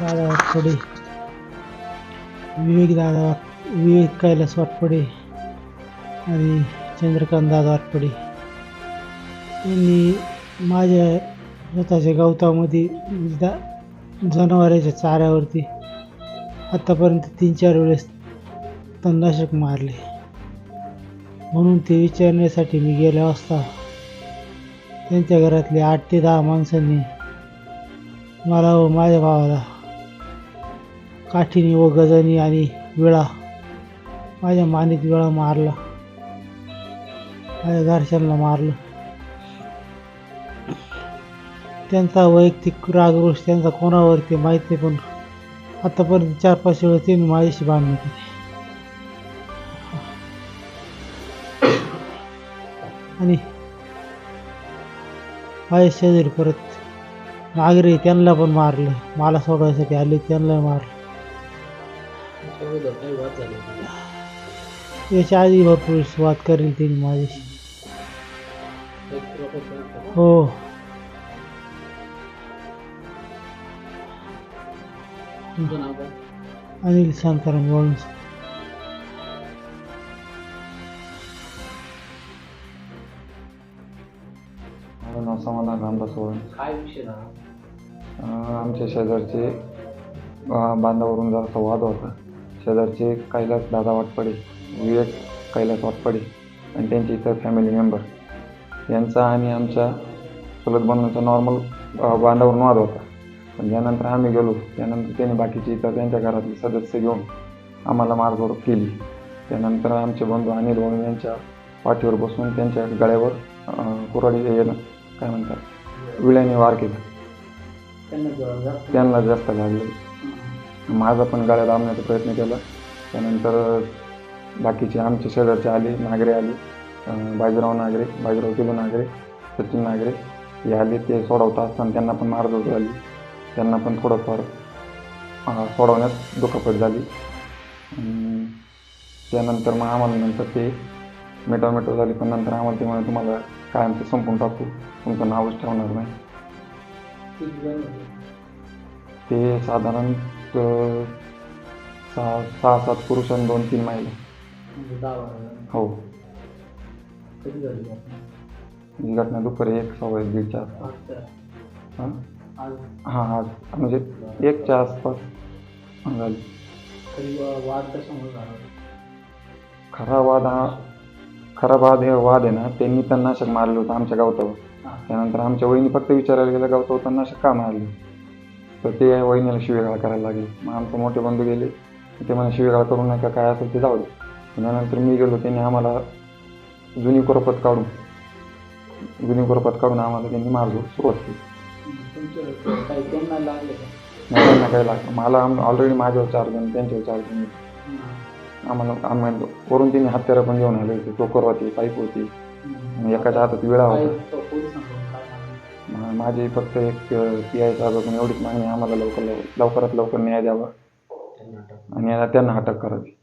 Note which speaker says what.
Speaker 1: दादा वाटपडे विवेक दादा वाट विवेक कैलास वाटपडे आणि चंद्रकांत दादा वाटपडे. यांनी माझ्या स्वतःच्या गवतामध्ये दा जनावरांच्या चाऱ्यावरती आत्तापर्यंत तीन चार वेळेस तणनाशक मारले. म्हणून ते विचारण्यासाठी मी गेलो असता त्यांच्या घरातले आठ ते दहा माणसांनी मला व माझ्या भावाला काठीनी व गजानी आणि विळा माझ्या मानेत विळा मारला. माझ्या घरच्यांना मारलं. त्यांचा वैयक्तिक रागरोष त्यांचा कोणावरती माहीत नाही पण आतापर्यंत चार पाच वेळा त्यांनी माझ्याशी भांडणं केली. आणि माझ्या शेजारी परत. नागरे त्यांना पण मारलं. मला सोडवायसाठी आले त्यांना मारलं. याच्या आधी भरपूर वाद करेल त्यांनी माझ्याशी हो. अनिल शांताराम वळून
Speaker 2: माझं नाव समाधान रामदास वळून
Speaker 3: काय विषय झाला?
Speaker 2: आमच्या शेजारचे अं, बांधावरून जरासा वाद होता. शेजारचे कैलास दादा वाटपडे विवेक कैलास वाटपडे आणि त्यांचे इतर फॅमिली मेंबर यांचा आणि आमच्या चुलत बनवण्याचा नॉर्मल बांधावरून वाद होता. पण ज्यानंतर आम्ही गेलो त्यानंतर त्यांनी बाकीचे इतर त्यांच्या घरातले सदस्य घेऊन आम्हाला मारझोड केली. त्यानंतर आमचे बंधू अनिल वळून यांच्या पाठीवर बसून त्यांच्या गळ्यावर अं, कुऱ्हाडी येणं काय म्हणतात? विळ्याने वार केला.
Speaker 3: त्यांना जास्त
Speaker 2: त्यांना जास्त लागले. माझा पण गाड्या दाबण्याचा प्रयत्न केला. त्यानंतर बाकीचे आमचे शेजारचे आले नागरे आले बाजीराव नागरे बाजीराव किलो नागरे सचिन नागरे हे आले ते सोडवता असताना त्यांना पण मारझोड झाली त्यांना पण थोडंफार सोडवण्यात दुखापत झाली. त्यानंतर मग आम्हाला नंतर ते मेटामेटो झाली पण नंतर आम्हाला ते म्हणे तुम्हाला कायम ते संपून टाकू. तुमचं नावच ठेवणार नाही? ते साधारण अं, सहा सहा सात पुरुष आणि दोन तीन महिला.
Speaker 3: म्हणजे दहा बारा जण.
Speaker 2: हो.
Speaker 3: कधी झाली घटना?
Speaker 2: ही घटना दुपारी एक सव्वा एक दीडच्या आसपास.
Speaker 3: आज?
Speaker 2: हां?
Speaker 3: आज?
Speaker 2: हां आज. म्हणजे एकच्या आसपास झाली.
Speaker 3: तरी वा- वाद कशामुळे झाला?
Speaker 2: खरा वाद हा खरा वाद हे वाद आहे ना त्यांनी तणनाशक मारलं होतं आमच्या गावतावर. त्यानंतर आमच्या वहिनी फक्त विचारायला गेलं गावतावर तणनाशक का मारले? तर ते वहिनीला शिवेगाळ करायला लागले. मग आमचे मोठे बंधू गेले. ते म्हणे शिवेगाळ करू नका काय असेल ते जाऊ दे. त्यानंतर मी गेलो त्यांनी आम्हाला जुनी कुरपत काढून जुनी कुरपत काढून आम्हाला त्यांनी मारझोड सुरुवात केली.
Speaker 3: तुमचं काही त्यांना लागले
Speaker 2: त्यांना मला ऑलरेडी माझ्यावर चार जण त्यांच्यावर चार जण. आम्हाला आम्हाला वरून त्यांनी हत्यारं पण घेऊन आले होते टोकर होती पाईप होती. आणि एकाच्या हातात विळा होता? मा- माझी फक्त एक पी आय साहेबाकडून एवढीच मागणी आहे, आम्हाला लवकर लव- लवकरात लवकर न्याय द्यावा. आणि त्यांना अटक करावी